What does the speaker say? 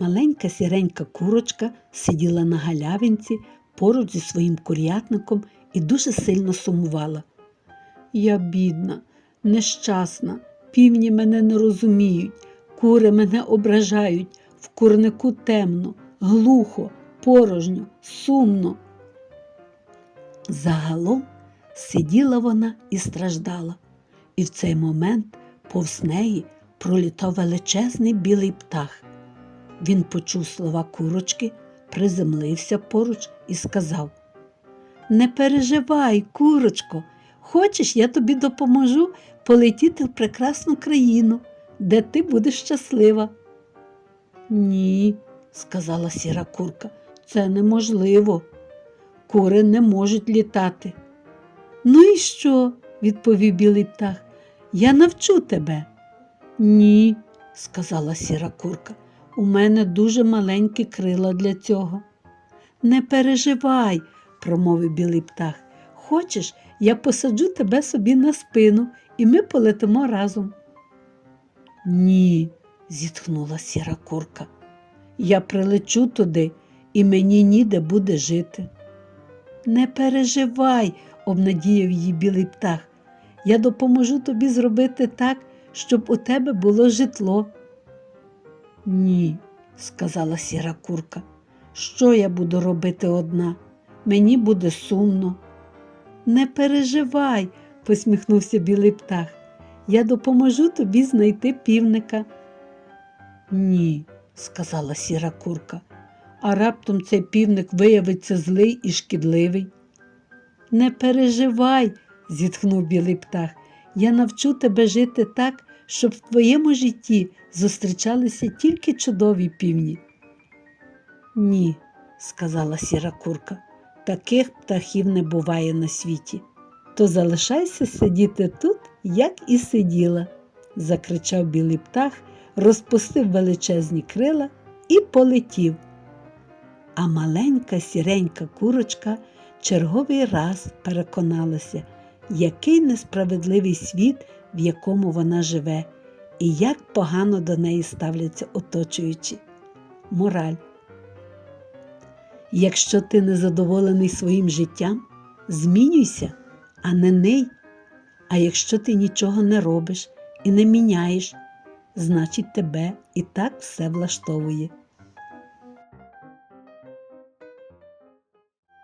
Маленька сіренька курочка сиділа на галявинці поруч зі своїм курятником і дуже сильно сумувала. Я бідна, нещасна, півні мене не розуміють, кури мене ображають, в курнику темно, глухо, порожньо, сумно. Загалом сиділа вона і страждала, і в цей момент повз неї пролітав величезний білий птах. Він почув слова курочки, приземлився поруч і сказав Не переживай, курочко, хочеш, я тобі допоможу полетіти в прекрасну країну, де ти будеш щаслива. Ні, сказала сіра курка, це неможливо. Кури не можуть літати. Ну і що? відповів білий птах. Я навчу тебе. Ні, сказала сіра курка. У мене дуже маленькі крила для цього. Не переживай, промовив білий птах. Хочеш, я посаджу тебе собі на спину, і ми полетимо разом. Ні, зітхнула сіра курка. Я прилечу туди, і мені ніде буде жити. Не переживай, обнадіяв її білий птах. Я допоможу тобі зробити так, щоб у тебе було житло. Ні, сказала сіра курка. Що я буду робити одна? Мені буде сумно. Не переживай, посміхнувся білий птах. Я допоможу тобі знайти півника. Ні, сказала сіра курка, а раптом цей півник виявиться злий і шкідливий. Не переживай, зітхнув білий птах. Я навчу тебе жити так, щоб в твоєму житті зустрічалися тільки чудові півні. Ні, сказала сіра курка, таких птахів не буває на світі. То залишайся сидіти тут, як і сиділа, закричав білий птах, розпустив величезні крила і полетів. А маленька сіренька курочка черговий раз переконалася, який несправедливий світ, в якому вона живе, і як погано до неї ставляться оточуючі. Мораль. Якщо ти незадоволений своїм життям, змінюйся, а не ний. А якщо ти нічого не робиш і не міняєш, значить тебе і так все влаштовує.